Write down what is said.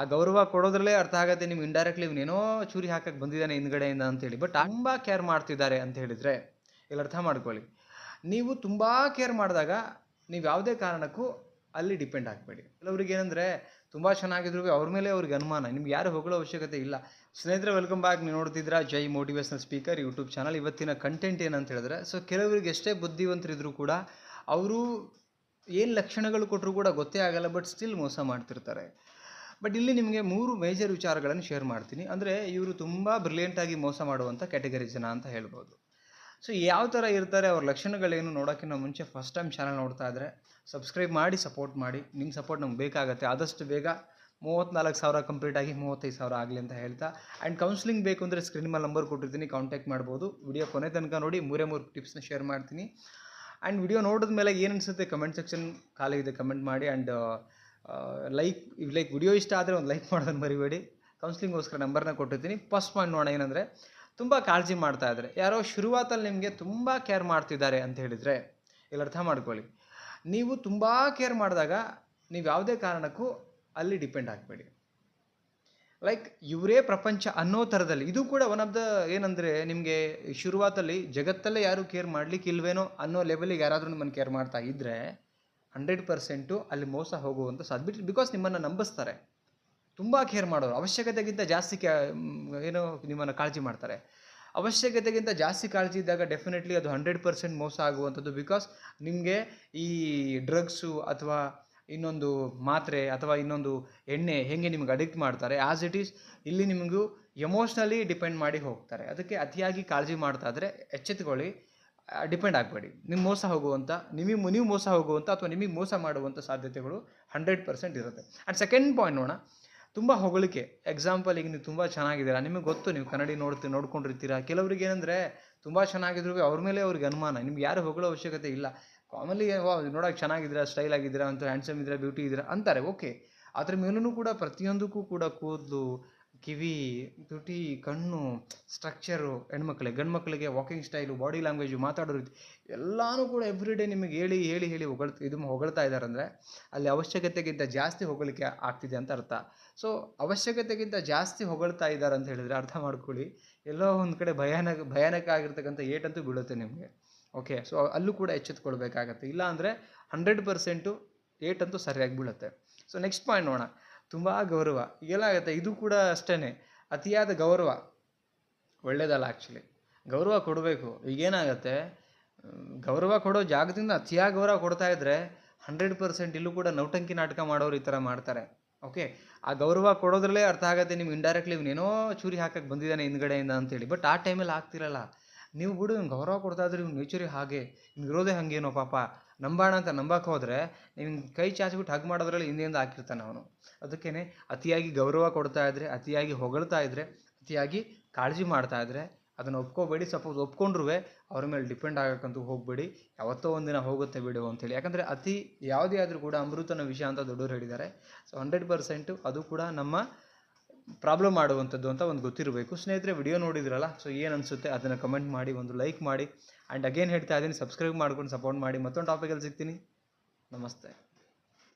ಆ ಗೌರವ ಕೊಡೋದ್ರಲ್ಲೇ ಅರ್ಥ ಆಗುತ್ತೆ, ನಿಮ್ಗೆ ಇಂಡೈರೆಕ್ಟ್ಲಿ ಇವನೇನೋ ಚೂರಿ ಹಾಕಕ್ಕೆ ಬಂದಿದ್ದಾನೆ ಹಿಂದ್ಗಡೆಯಿಂದ ಅಂತೇಳಿ ಬಟ್ ತುಂಬ ಕೇರ್ ಮಾಡ್ತಿದ್ದಾರೆ ಅಂತ ಹೇಳಿದರೆ, ಇಲ್ಲಿ ಅರ್ಥ ಮಾಡ್ಕೊಳ್ಳಿ. ನೀವು ತುಂಬ ಕೇರ್ ಮಾಡಿದಾಗ ನೀವು ಯಾವುದೇ ಕಾರಣಕ್ಕೂ ಅಲ್ಲಿ ಡಿಪೆಂಡ್ ಆಗಬೇಡಿ. ಕೆಲವ್ರಿಗೆ ಏನಂದರೆ ತುಂಬ ಚೆನ್ನಾಗಿದ್ರು ಅವ್ರ ಮೇಲೆ ಅವ್ರಿಗೆ ಅನುಮಾನ, ನಿಮ್ಗೆ ಯಾರು ಹೊಗಳೋ ಅವಶ್ಯಕತೆ ಇಲ್ಲ. ಸ್ನೇಹಿತರೆ ವೆಲ್ಕಮ್ ಬ್ಯಾಕ್ ನೀವು ನೋಡ್ತಿದ್ರ Jai motivational speaker YouTube channel ಇವತ್ತಿನ ಕಂಟೆಂಟ್ ಏನಂತ ಹೇಳಿದ್ರೆ ಸೊ ಕೆಲವರಿಗೆ ಎಷ್ಟೇ ಬುದ್ಧಿವಂತರಿದ್ರು ಕೂಡ ಅವರು ಏನು ಲಕ್ಷಣಗಳು ಕೊಟ್ಟರು ಕೂಡ ಗೊತ್ತೇ ಆಗಲ್ಲ ಬಟ್ ಸ್ಟಿಲ್ ಮೋಸ ಮಾಡ್ತಿರ್ತಾರೆ. ಬಟ್ ಇಲ್ಲಿ ನಿಮಗೆ ಮೂರು ಮೇಜರ್ ವಿಚಾರಗಳನ್ನು ಶೇರ್ ಮಾಡ್ತೀನಿ. ಅಂದರೆ ಇವರು ತುಂಬ ಬ್ರಿಲಿಯಂಟಾಗಿ ಮೋಸ ಮಾಡುವಂಥ ಕ್ಯಾಟಗರಿ ಜನ ಅಂತ ಹೇಳ್ಬೋದು. ಸೊ ಯಾವ ಥರ ಇರ್ತಾರೆ, ಅವ್ರ ಲಕ್ಷಣಗಳೇನು ನೋಡೋಕ್ಕಿಂತ ಮುಂಚೆ ಫಸ್ಟ್ ಟೈಮ್ ಚಾನಲ್ ನೋಡ್ತಾ ಇದ್ದರೆ ಸಬ್ಸ್ಕ್ರೈಬ್ ಮಾಡಿ ಸಪೋರ್ಟ್ ಮಾಡಿ. ನಿಮ್ಮ ಸಪೋರ್ಟ್ ನಮ್ಗೆ ಬೇಕಾಗುತ್ತೆ. ಆದಷ್ಟು ಬೇಗ ಮೂವತ್ತ್ನಾಲ್ಕು ಸಾವಿರ ಕಂಪ್ಲೀಟ್ ಆಗಿ ಮೂವತ್ತೈದು ಸಾವಿರ ಆಗಲಿ ಅಂತ ಹೇಳ್ತಾ. ಆ್ಯಂಡ್ ಕೌನ್ಸಿಲಿಂಗ್ ಬೇಕು ಅಂದರೆ ಸ್ಕ್ರೀನ್ ಮೇಲೆ ನಂಬರ್ ಕೊಟ್ಟಿರ್ತೀನಿ ಕಾಂಟ್ಯಾಕ್ಟ್ ಮಾಡ್ಬೋದು. ವಿಡಿಯೋ ಕೊನೆ ತನಕ ನೋಡಿ, ಮೂರೇ ಮೂರು ಟಿಪ್ಸ್ನ ಶೇರ್ ಮಾಡ್ತೀನಿ. ಆ್ಯಂಡ್ ವಿಡಿಯೋ ನೋಡಿದ ಮೇಲೆ ಏನು ಅನಿಸುತ್ತೆ ಕಮೆಂಟ್ ಸೆಕ್ಷನ್ ಖಾಲಿ ಇದೆ ಕಮೆಂಟ್ ಮಾಡಿ. ಆ್ಯಂಡ್ ಲೈಕ್ ಲೈಕ್ ವಿಡಿಯೋ ಇಷ್ಟ ಆದರೆ ಒಂದು ಲೈಕ್ ಮಾಡೋದನ್ನು ಮರಿಬೇಡಿ. ಕೌನ್ಸಿಲಿಂಗೋಸ್ಕರ ನಂಬರ್ನ ಕೊಟ್ಟಿರ್ತೀನಿ. ಫಸ್ಟ್ ಪಾಯಿಂಟ್ ನೋಡೋಣ ಏನಂದರೆ, ತುಂಬ ಕಾಳಜಿ ಮಾಡ್ತಾ ಇದ್ದಾರೆ ಯಾರೋ ಶುರುವಾತಲ್ಲಿ ನಿಮಗೆ ತುಂಬ ಕೇರ್ ಮಾಡ್ತಿದ್ದಾರೆ ಅಂತ ಹೇಳಿದರೆ, ಇಲ್ಲಿ ಅರ್ಥ ಮಾಡ್ಕೊಳ್ಳಿ. ನೀವು ತುಂಬ ಕೇರ್ ಮಾಡಿದಾಗ ನೀವು ಯಾವುದೇ ಕಾರಣಕ್ಕೂ ಅಲ್ಲಿ ಡಿಪೆಂಡ್ ಆಗಬೇಡಿ. ಲೈಕ್ ಇವರೇ ಪ್ರಪಂಚ ಅನ್ನೋ ಥರದಲ್ಲಿ, ಇದು ಕೂಡ ಒನ್ ಆಫ್ ದ ಏನಂದರೆ, ನಿಮಗೆ ಶುರುವಾತಲ್ಲಿ ಜಗತ್ತಲ್ಲೇ ಯಾರು ಕೇರ್ ಮಾಡ್ಲಿಕ್ಕೆ ಇಲ್ವೇನೋ ಅನ್ನೋ ಲೆವೆಲಿಗೆ ಯಾರಾದರೂ ನಿಮ್ಮನ್ನು ಕೇರ್ ಮಾಡ್ತಾ ಇದ್ದರೆ ಹಂಡ್ರೆಡ್ ಪರ್ಸೆಂಟು ಅಲ್ಲಿ ಮೋಸ ಹೋಗುವಂಥ ಸಾಧ್ಯ ಬಿಕಾಸ್ ನಿಮ್ಮನ್ನು ನಂಬಿಸ್ತಾರೆ. ತುಂಬ ಕೇರ್ ಮಾಡೋರು. ಅವಶ್ಯಕತೆಗಿಂತ ಜಾಸ್ತಿ ಕ್ಯಾ ಏನು ನಿಮ್ಮನ್ನು ಕಾಳಜಿ ಮಾಡ್ತಾರೆ. ಅವಶ್ಯಕತೆಗಿಂತ ಜಾಸ್ತಿ ಕಾಳಜಿ ಇದ್ದಾಗ ಡೆಫಿನೆಟ್ಲಿ ಅದು ಹಂಡ್ರೆಡ್ ಪರ್ಸೆಂಟ್ ಮೋಸ ಆಗುವಂಥದ್ದು ಬಿಕಾಸ್ ನಿಮಗೆ ಈ ಡ್ರಗ್ಸು ಅಥವಾ ಇನ್ನೊಂದು ಮಾತ್ರೆ ಅಥವಾ ಇನ್ನೊಂದು ಎಣ್ಣೆ ಹೇಗೆ ನಿಮ್ಗೆ ಅಡಿಕ್ಟ್ ಮಾಡ್ತಾರೆ ಆ್ಯಸ್ ಇಟ್ ಈಸ್ ಇಲ್ಲಿ ನಿಮಗೂ ಎಮೋಷ್ನಲಿ ಡಿಪೆಂಡ್ ಮಾಡಿ ಹೋಗ್ತಾರೆ. ಅದಕ್ಕೆ ಅತಿಯಾಗಿ ಕಾಳಜಿ ಮಾಡ್ತಾ ಇದ್ದರೆ ಎಚ್ಚೆತ್ತುಕೊಳ್ಳಿ ಡಿಪೆಂಡ್ ಆಗಬೇಡಿ. ನಿಮ್ಮ ಮೋಸ ಹೋಗುವಂಥ ನಿಮಗೆ ನೀವು ಮೋಸ ಹೋಗುವಂಥ ಅಥವಾ ನಿಮಗೆ ಮೋಸ ಮಾಡುವಂಥ ಸಾಧ್ಯತೆಗಳು ಹಂಡ್ರೆಡ್ ಪರ್ಸೆಂಟ್ ಇರುತ್ತೆ. ಆ್ಯಂಡ್ ಸೆಕೆಂಡ್ ಪಾಯಿಂಟ್ ನೋಡೋಣ. ತುಂಬ ಹೊಗಳಿಕೆ. ಎಕ್ಸಾಂಪಲ್ ಈಗ ನೀವು ತುಂಬ ಚೆನ್ನಾಗಿದ್ದೀರಾ. ನಿಮಗೆ ಗೊತ್ತು, ನೀವು ಕನ್ನಡಿ ನೋಡ್ತೀವಿ ನೋಡ್ಕೊಂಡಿರ್ತೀರಾ. ಕೆಲವ್ರಿಗೆ ಏನಂದರೆ ತುಂಬ ಚೆನ್ನಾಗಿದ್ರು ಅವ್ರ ಮೇಲೆ ಅವ್ರಿಗೆ ಅನುಮಾನ. ನಿಮ್ಗೆ ಯಾರು ಹೊಗಳೋ ಅವಶ್ಯಕತೆ ಇಲ್ಲ. ಕಾಮನ್ಲಿ ನೋಡೋಕೆ ಚೆನ್ನಾಗಿದ್ದೀರಾ ಸ್ಟೈಲ್ ಆಗಿದ್ದೀರಾ ಅಂತ ಹ್ಯಾಂಡ್ಸಮ್ ಇದ್ದೀರಾ ಬ್ಯೂಟಿ ಇದ್ದೀರಾ ಅಂತಾರೆ. ಓಕೆ ಅದ್ರ ಮೇಲೂ ಕೂಡ ಪ್ರತಿಯೊಂದಕ್ಕೂ ಕೂಡ ಕೂದಲು ಕಿವಿ, ತುಟಿ, ಕಣ್ಣು ಸ್ಟ್ರಕ್ಚರು ಹೆಣ್ಮಕ್ಳಿಗೆ ಗಂಡು ಮಕ್ಕಳಿಗೆ ವಾಕಿಂಗ್ ಸ್ಟೈಲು ಬಾಡಿ ಲ್ಯಾಂಗ್ವೇಜು ಮಾತಾಡೋ ರೀತಿ ಎಲ್ಲನೂ ಕೂಡ ಎವ್ರಿ ಡೇ ನಿಮಗೆ ಹೇಳಿ ಹೇಳಿ ಹೇಳಿ ಹೊಗಳ್ತ, ಇದು ಹೊಗಳ್ತಾ ಇದ್ದಾರೆ ಅಂದರೆ ಅಲ್ಲಿ ಅವಶ್ಯಕತೆಗಿಂತ ಜಾಸ್ತಿ ಹೊಗಳಿಕೆ ಆಗ್ತಿದೆ ಅಂತ ಅರ್ಥ. ಸೊ ಅವಶ್ಯಕತೆಗಿಂತ ಜಾಸ್ತಿ ಹೊಗಳ್ತಾ ಇದ್ದಾರೆ ಅಂತ ಹೇಳಿದರೆ ಅರ್ಥ ಮಾಡ್ಕೊಳ್ಳಿ. ಎಲ್ಲೋ ಒಂದು ಕಡೆ ಭಯಾನಕ ಭಯಾನಕ ಆಗಿರ್ತಕ್ಕಂಥ ಏಟಂತೂ ಬೀಳುತ್ತೆ ನಿಮಗೆ. ಓಕೆ ಸೊ ಅಲ್ಲೂ ಕೂಡ ಎಚ್ಚೆತ್ಕೊಳ್ಬೇಕಾಗತ್ತೆ. ಇಲ್ಲ ಅಂದರೆ ಹಂಡ್ರೆಡ್ ಪರ್ಸೆಂಟು ಏಟಂತೂ ಸರಿಯಾಗಿ ಬೀಳುತ್ತೆ. ಸೊ ನೆಕ್ಸ್ಟ್ ಪಾಯಿಂಟ್ ನೋಡೋಣ. ತುಂಬ ಗೌರವ. ಏನಾಗುತ್ತೆ ಇದು ಕೂಡ ಅಷ್ಟೇ ಅತಿಯಾದ ಗೌರವ. ಒಳ್ಳೇದಲ್ಲ ಆ್ಯಕ್ಚುಲಿ ಗೌರವ ಕೊಡಬೇಕು. ಈಗೇನಾಗತ್ತೆ ಗೌರವ ಕೊಡೋ ಜಾಗದಿಂದ ಅತಿಯಾಗಿ ಗೌರವ ಕೊಡ್ತಾ ಇದ್ದರೆ ಹಂಡ್ರೆಡ್ ಪರ್ಸೆಂಟ್ ಇಲ್ಲೂ ಕೂಡ ನೌಟಂಕಿ ನಾಟಕ ಮಾಡೋರು ಈ ಥರ ಮಾಡ್ತಾರೆ. ಓಕೆ ಆ ಗೌರವ ಕೊಡೋದ್ರಲ್ಲೇ ಅರ್ಥ ಆಗುತ್ತೆ ನಿಮ್ಗೆ ಇಂಡೈರೆಕ್ಟ್ಲಿ ಇವನೇನೋ ಚೂರಿ ಹಾಕಕ್ಕೆ ಬಂದಿದ್ದಾನೆ ಹಿಂದ್ಗಡೆಯಿಂದ ಅಂತೇಳಿ. ಬಟ್ ಆ ಟೈಮಲ್ಲಿ ಆಗ್ತಿರಲ್ಲ. ನೀವು ಬಿಡು ಇವ್ನು ಗೌರವ ಕೊಡ್ತಾ ಇದ್ರೆ ಇವ್ನ ನೇಚರಿ ಹಾಗೆ ಇವ್ನು ಇರೋದೇ ಹಾಗೇನೋ ಪಾಪ, ನಂಬಾಣ ಅಂತ ನಂಬಕ್ಕೆ ಹೋದರೆ ನೀವು ಕೈ ಚಾಚಿಬಿಟ್ಟು ಹಗ್ ಮಾಡೋದ್ರಲ್ಲಿ ಹಿಂದೆಯಿಂದ ಹಾಕಿರ್ತಾನೆ ಅವನು. ಅದಕ್ಕೇ ಅತಿಯಾಗಿ ಗೌರವ ಕೊಡ್ತಾ ಇದ್ದರೆ ಅತಿಯಾಗಿ ಹೊಗಳ್ತಾ ಇದ್ದರೆ ಅತಿಯಾಗಿ ಕಾಳಜಿ ಮಾಡ್ತಾ ಇದ್ದರೆ ಅದನ್ನು ಒಪ್ಕೋಬೇಡಿ. ಸಪೋಸ್ ಒಪ್ಕೊಂಡ್ರೂ ಅವ್ರ ಮೇಲೆ ಡಿಪೆಂಡ್ ಆಗಕ್ಕಂತೂ ಹೋಗಬೇಡಿ. ಯಾವತ್ತೋ ಒಂದಿನ ಹೋಗುತ್ತೆ ಬಿಡು ಅಂತೇಳಿ. ಯಾಕಂದರೆ ಅತಿ, ಯಾವುದೇ ಆದರೂ ಕೂಡ ಅಮೃತನ ವಿಷಯ ಅಂತ ದೊಡ್ಡವರು ಹೇಳಿದ್ದಾರೆ. ಸೊ ಹಂಡ್ರೆಡ್ ಪರ್ಸೆಂಟು ಅದು ಕೂಡ ನಮ್ಮ ಪ್ರಾಬ್ಲಮ್ ಮಾಡುವಂಥದ್ದು ಅಂತ ಒಂದು ಗೊತ್ತಿರಬೇಕು. ಸ್ನೇಹಿತರೆ ವಿಡಿಯೋ ನೋಡಿದ್ರಲ್ಲ? ಸೊ ಏನು ಅನಿಸುತ್ತೆ? ಅದನ್ನು ಕಮೆಂಟ್ ಮಾಡಿ, ಒಂದು ಲೈಕ್ ಮಾಡಿ. ಆ್ಯಂಡ್ ಅಗೇನ್ ಹೇಳ್ತಾ ಇದ್ದೀನಿ ಸಬ್ಸ್ಕ್ರೈಬ್ ಮಾಡ್ಕೊಂಡು ಸಪೋರ್ಟ್ ಮಾಡಿ. ಮತ್ತೊಂದು ಟಾಪಿಕಲ್ಲಿ ಸಿಗ್ತೀನಿ. ನಮಸ್ತೆ.